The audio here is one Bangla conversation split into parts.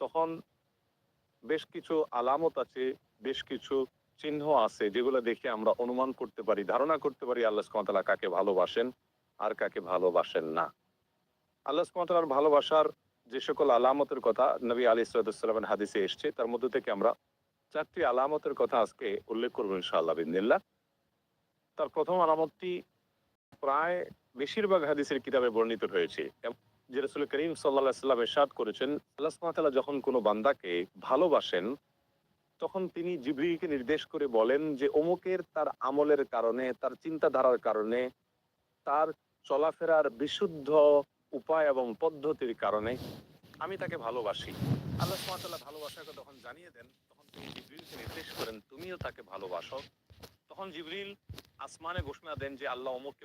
তখন বেশ কিছু আলামত আছে, বেশ কিছু চিহ্ন আছে যেগুলো দেখে আমরা অনুমান করতে পারি, ধারণা করতে পারি আল্লাহ সুমতালা কাকে ভালোবাসেন আর কাকে ভালোবাসেন না। আল্লাহ সুমতালার ভালোবাসার যে সকল আলামতের কথা নবী আলী সালামের হাদিসে এসছে, তার মধ্যে থেকে আমরা চারটি আলামতের কথা আজকে উল্লেখ করব ইনশাআল্লাহ বিদিল্লা তার প্রথম আলামতটি প্রায় বেশিরভাগ হাদিসের কিতাবে বর্ণিত হয়েছে যে রসুল করিম সাল্লাহ সাল্লাম এরশাদ করেছেন, আল্লাহ সুবহানাহু যখন কোনো বান্দাকে ভালোবাসেন, তখন তিনি জিবরিলকে নির্দেশ করে বলেন যে অমুকের তার আমলের কারণে, তার চিন্তাধারার কারণে, তার চলাফেরার বিশুদ্ধ উপায় এবং পদ্ধতির কারণে আমি তাকে ভালোবাসি। আল্লাহ সুবহানাহু ভালোবাসাকে তখন জানিয়ে দেন, তখন তিনি জিবরিলকে নির্দেশ করেন, তুমিও তাকে ভালোবাসো। তখন জিবরিল আসমানে ঘোষণা দেন যে আল্লাহ অমুককে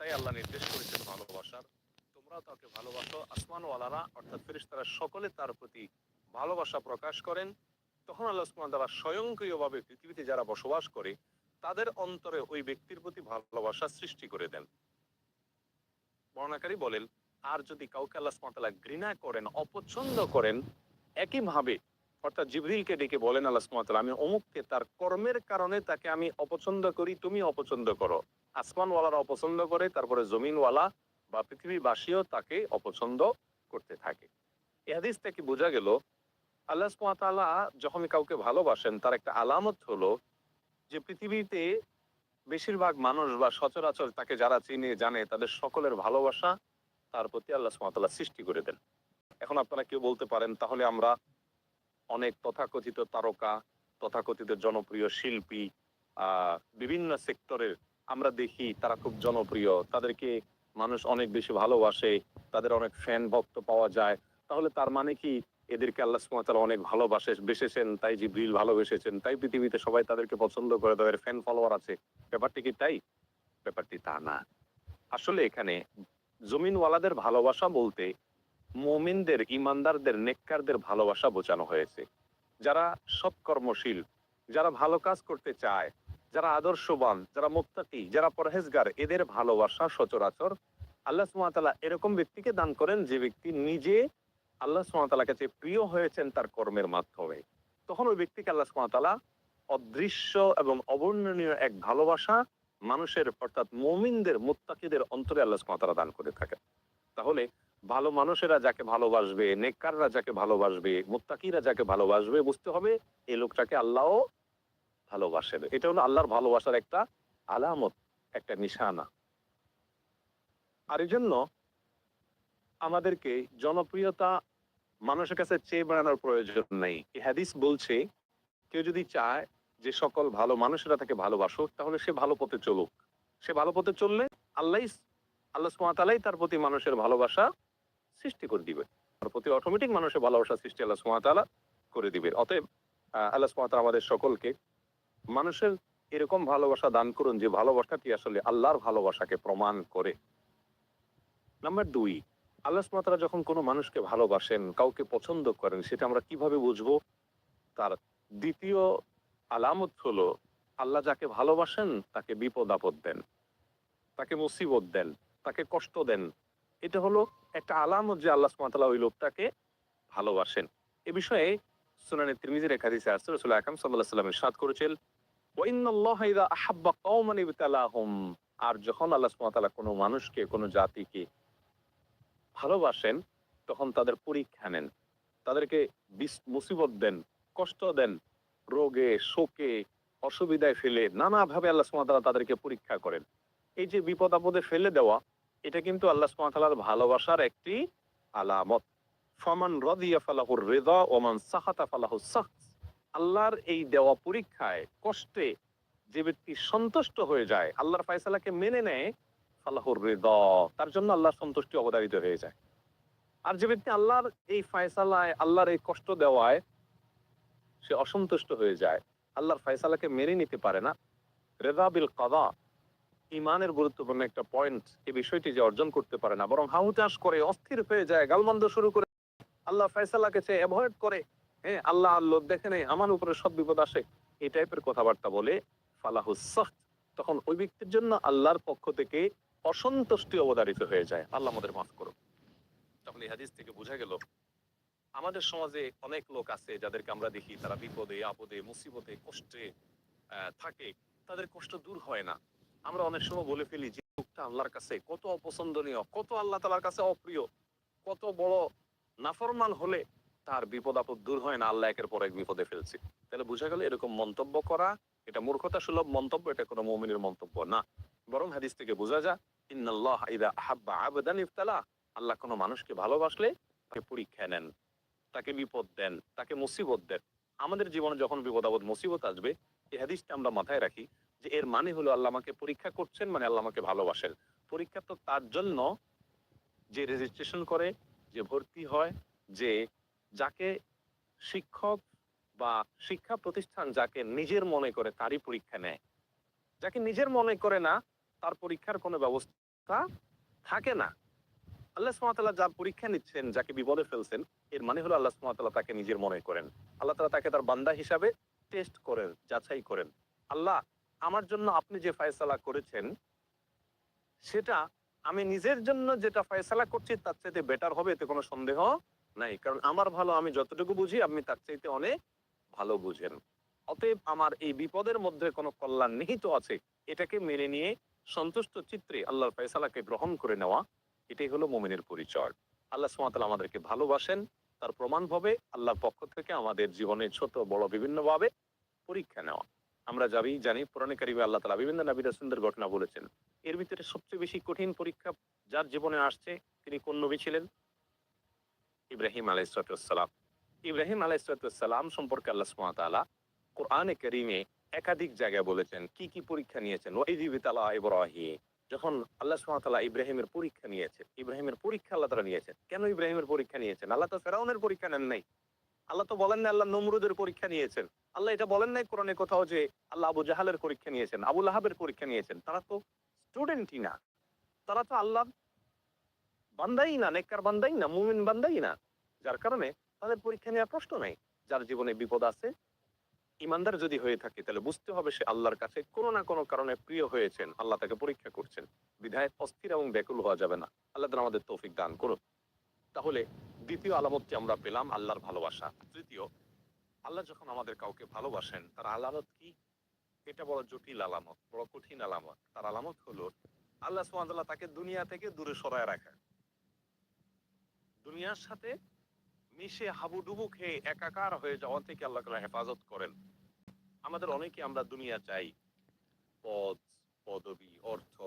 তাই আল্লাহ নির্দেশ করেছেন ভালোবাসার। তোমরাও তাকে ভালোবাসো। আসমানওয়ালারা, অর্থাৎ ফেরেশতারা সকলে তার প্রতি ভালোবাসা প্রকাশ করেন। তখন আল্লাহ সুবহানাহু তাআলা স্বয়ংক্রিয়ভাবে পৃথিবীতে যারা বসবাস করে, তাদের অন্তরে ওই ব্যক্তির প্রতি ভালোবাসা সৃষ্টি করে দেন। বর্ণাকারী বলেন, আর যদি কাউকে আল্লাহ তাআলা ঘৃণা করেন, অপছন্দ করেন, একইভাবে, অর্থাৎ জিবরিলকে ডেকে বলেন আল্লাহ তাআলা, আমি অমুককে তার কর্মের কারণে তাকে আমি অপছন্দ করি, তুমি অপছন্দ করো। আসমানওয়ালারা অপছন্দ করে, তারপরে জমিনওয়ালা বা পৃথিবীবাসীও তাকে অপছন্দ করতে থাকে। এ হাদিস থেকে বোঝা গেল, আল্লাহ তাআলা যখন কাউকে ভালোবাসেন, তার একটা আলামত হলো যে পৃথিবীতে বেশিরভাগ মানুষ বা সচরাচর তাকে যারা চিনে, জানে, তাদের সকলের ভালোবাসা তার প্রতি আল্লাহ তাআলা সৃষ্টি করে দেন। এখন আপনারা কেউ বলতে পারেন, তাহলে আমরা অনেক তথাকথিত তারকা, তথাকথিত জনপ্রিয় শিল্পী বিভিন্ন সেক্টরের আমরা দেখি, তারা খুব জনপ্রিয়, তাদেরকে মানুষ অনেক বেশি ভালোবাসে, তাদের অনেক ফ্যান ভক্ত পাওয়া যায়, তাহলে তার মানে কি এদেরকে আল্লাহ সুবহানাহু অনেক ভালোবাসে, বেসেছেন, তাই জিবরিল ভালোবেসেছেন, তাই পৃথিবীতে সবাই তাদেরকে পছন্দ করে, তাদের ফ্যান ফলোয়ার আছে। ব্যাপারটি কি তাই? ব্যাপারটি তা না। আসলে এখানে জমিনওয়ালাদের ভালোবাসা বলতে মুমিনদের, ইমানদারদের, নেককারদের ভালোবাসা বোঝানো হয়েছে। যারা সৎকর্মশীল যারা ভালো কাজ করতে চায় যারা আদর্শবান, যারা মুত্তাকি, যারা পরহেজগার, এদের ভালোবাসা সচরাচর আল্লাহ সুমাতালা এরকম ব্যক্তিকে দান করেন যে ব্যক্তি নিজে আল্লাহ সুমাতালার কাছে প্রিয় হয়েছেন তার কর্মের মাধ্যমে। তখন ওই ব্যক্তিকে আল্লাহ সুমাতালা অদৃশ্য এবং অবর্ণনীয় এক ভালোবাসা মানুষের, অর্থাৎ মমিনদের, মুত্তাকিদের অন্তরে আল্লাহ সুমাতালা দান করে থাকেন তাহলে ভালো মানুষেরা যাকে ভালোবাসবে, নেককাররা যাকে ভালোবাসবে, মুত্তাকিরা যাকে ভালোবাসবে, বুঝতে হবে এই লোকটাকে আল্লাহ ভালোবাসেন এটা হলো আল্লাহর ভালোবাসার একটা আলামত, একটা নিশানা। আর এই জন্য আমাদেরকে জনপ্রিয়তা মানুষের কাছে চেয়ে বেড়ানোর প্রয়োজন নেই। হাদিস বলছে, কেউ যদি চায় যে সকল ভালো মানুষেরা তাকে ভালোবাসুক, তাহলে সে ভালো পথে চলুক। সে ভালো পথে চললে আল্লাহ আল্লাহ সুমাতালাই তার প্রতি মানুষের ভালোবাসা সৃষ্টি করে দিবে। তার প্রতি অটোমেটিক মানুষের ভালোবাসা সৃষ্টি আল্লাহ সুমাতালা করে দিবে। অতএব আল্লাহ সুমাতালা আমাদের সকলকে মানুষের এরকম ভালোবাসা দান করুন যে ভালোবাসাটি আসলে আল্লাহর ভালোবাসাকে প্রমাণ করে। নাম্বার দুই, আল্লাহ সুমাতারা যখন কোনো মানুষকে ভালোবাসেন, কাউকে পছন্দ করেন, সেটা আমরা কীভাবে বুঝব? তার দ্বিতীয় আলামত হলো, আল্লাহ যাকে ভালোবাসেন, তাকে বিপদ আপদ দেন, তাকে মুসিবত দেন, তাকে কষ্ট দেন। এটা হলো একটা আলামত যে আল্লাহ সুমাতালা ওই লোকটাকে ভালোবাসেন। এ বিষয়ে সুনানে তিরমিজির এক হাদিসে আসছে রাসূল আকরাম সাল্লাল্লাহু আলাইহি ওয়াসাল্লাম করেছেন আর যখন আল্লাহ কোনো মানুষকে, কোনো জাতিকে ভালোবাসেন, তখন তাদের পরীক্ষা নেন। তাদেরকে মুসিবত দেন, কষ্ট দেন, রোগে, শোকে, অসুবিধায় ফেলে নানাভাবে আল্লাহ তাআলা তাদেরকে পরীক্ষা করেন। এই যে বিপদ আপদে ফেলে দেওয়া, এটা কিন্তু আল্লাহ তাআলার ভালোবাসার একটি আলামত। ফমান রদিয়া ফালাহুর রেদা ওমান সাহাতা ফালাহু সাহস আল্লাহর এই দেওয়া পরীক্ষায় কষ্টে যে ব্যক্তি সন্তুষ্ট হয়ে যায়, আল্লাহর ফয়সালাকে মেনে নেয়, ফালাহুর রেদা, তার জন্য আল্লাহর সন্তুষ্টি অবধারিত হয়ে যায়। আর যে ব্যক্তি আল্লাহর এই ফয়সালায়, আল্লাহর এই কষ্ট দেওয়ায় সে অসন্তুষ্ট হয়ে যায়, আল্লাহর ফয়সালাকে মেনে নিতে পারে না। রেদা বিল কাদা, ইমানের গুরুত্বপূর্ণ একটা পয়েন্ট এই বিষয়টি যে অর্জন করতে পারে না, বরং হাহুতাস করে, অস্থির হয়ে যায়, গালমন্দ শুরু করে আল্লাহ ফয়সালাকে সে অ্যাভয়েড করে হ্যাঁ আল্লাহ আল্লাহ দেখে নেই, আমার উপরে সব বিপদ আসে। এই টাইপের কথাবার্তা বলে ফালাহুসাহ তখন ওই ব্যক্তির জন্য আল্লাহর পক্ষ থেকে অসন্তুষ্টি অবধারিত হয়ে যায়। আল্লাহ আমাদের মাফ করুন তাহলে হাদিস থেকে বোঝা গেল, আমাদের সমাজে অনেক লোক আছে যাদেরকে আমরা দেখি, তারা বিপদে, আপদে, মুসিবতে, কষ্টে থাকে। তাদের কষ্ট দূর হয় না। আমরা অনেক সময় বলে ফেলি যে, লোকটা আল্লাহর কাছে কত অপছন্দনীয়, কত আল্লাহ তালার কাছে অপ্রিয়, কত বড় নাফরমান হলে তার বিপদ আপদ দূর হয় না, আল্লাহ একের পর এক বিপদে ফেলছে। তাহলে বোঝা গেল এরকম মন্তব্য করা, এটা মূর্খতা সুলভ মন্তব্য, এটা কোনো মমিনের মন্তব্য না। বরং হাদিস থেকে বোঝা যায়, ইন্নাল্লাহ ইদা আবদান ইফতালা, আল্লাহ কোনো মানুষকে ভালোবাসলে তাকে পরীক্ষা নেন, তাকে বিপদ দেন, তাকে মুসিবত দেন। আমাদের জীবনে যখন বিপদ আপদ, মুসিবত আসবে, এই হাদিসটা আমরা মাথায় রাখি যে এর মানে হলো আল্লাহ আমাকে পরীক্ষা করছেন মানে আল্লাহ আমাকে ভালোবাসেন। পরীক্ষা তো তার জন্য যে রেজিস্ট্রেশন করে, যে ভর্তি হয়, যে যাকে শিক্ষক বা শিক্ষা প্রতিষ্ঠান যাকে নিজের মনে করে তারই পরীক্ষা নেয়। যাকে নিজের মনে করে না, তার পরীক্ষার কোনো ব্যবস্থা থাকে না। আল্লাহ সুমাতাল্লাহ যা পরীক্ষা নিচ্ছেন, যাকে বিপদে ফেলছেন, এর মানে হলো আল্লাহ সুমাতাল্লাহ তাকে নিজের মনে করেন। আল্লাহ তালা তাকে তার বান্দা হিসাবে টেস্ট করেন, যাচাই করেন। আল্লাহ, আমার জন্য আপনি যে ফয়সালা করেছেন, সেটা আমি নিজের জন্য যেটা ফয়সালা করছি, তার চাইতে বেটার হবে, এতে কোনো সন্দেহ নাই। কারণ আমার ভালো আমি যতটুকু বুঝি, আপনি তার চাইতে অনেক ভালো বুঝেন। অতএব আমার এই বিপদের মধ্যে কোনো কল্যাণ নিহিত আছে। এটাকে মেনে নিয়ে সন্তুষ্ট চিত্রে আল্লাহর ফয়সালাকে গ্রহণ করে নেওয়া, এটাই হলো মোমিনের পরিচয়। আল্লাহ সুমাতাল আমাদেরকে ভালোবাসেন। তার প্রমাণ ভাবে আল্লাহর পক্ষ থেকে আমাদের জীবনে ছোট, বড় বিভিন্ন ভাবে পরীক্ষা নেওয়া। আমরা যাবি জানি পুরানি কারিবে আল্লাহ তালা বিভিন্ন নবী রাসূলদের ঘটনা বলেছেন। এর ভিতরে সবচেয়ে বেশি কঠিন পরীক্ষা যার জীবনে আসছে, তিনি কোন নবী ছিলেন? ইব্রাহিম আলাইসালাম ইব্রাহিম আলাইসালাম সম্পর্কে আল্লাহ কোরআনে করিমে একাধিক জায়গায় বলেছেন, কি কি পরীক্ষা নিয়েছেন? যখন আল্লাহ সুমাতালা ইব্রাহিমের পরীক্ষা নিয়েছেন, ইব্রাহিমের পরীক্ষা আল্লাহ তারা নিয়েছেন। কেন ইব্রাহিমের পরীক্ষা নিয়েছেন? আল্লাহ তো ফেরাউনের পরীক্ষা নেন নাই। আল্লাহ তো বলেন না আল্লাহ নমরুদের পরীক্ষা নিয়েছেন। আল্লাহ এটা বলেন নাই কোরআনে কোথাও যে আল্লাহ আবু জাহালের পরীক্ষা নিয়েছেন আবুল লাহাবের পরীক্ষা নিয়েছেন। তারা তো স্টুডেন্টই না। তারা তো আল্লাহ বান্দাই না, নেককার বান্দাই না, মুমিন বান্দাই না। যার কারণে তাদের পরীক্ষা নেওয়ার প্রশ্ন নাই। যার জীবনে বিপদ আছে, ইমানদার যদি হয়ে থাকে, তাহলে বুঝতে হবে সে আল্লাহর কাছে কোনো না কোনো কারণে প্রিয় হয়েছেন। আল্লাহ তাকে পরীক্ষা করছেন। বিধায় অস্থির এবং ব্যাকুল হওয়া যাবে না। আল্লাহ আমাদের তৌফিক দান করুন। তাহলে দ্বিতীয় আলামতটি আমরা পেলাম, আল্লাহর ভালোবাসা। তৃতীয়, আল্লাহ যখন আমাদের কাউকে ভালোবাসেন, তার আলামত কি? এটা বড় জটিল আলামত, বড় কঠিন আলামত। তার আলামত হলো, আল্লাহ সুবহানাহু তাকে দুনিয়া থেকে দূরে সরায় রাখা দুনিয়ার সাথে মিশে হাবুডুবু খেয়ে একাকার হয়ে যাওয়া থেকে আল্লাহ তালা হেফাজত করেন। আমাদের অনেকে আমরা দুনিয়া চাই। পদ, পদবি, অর্থ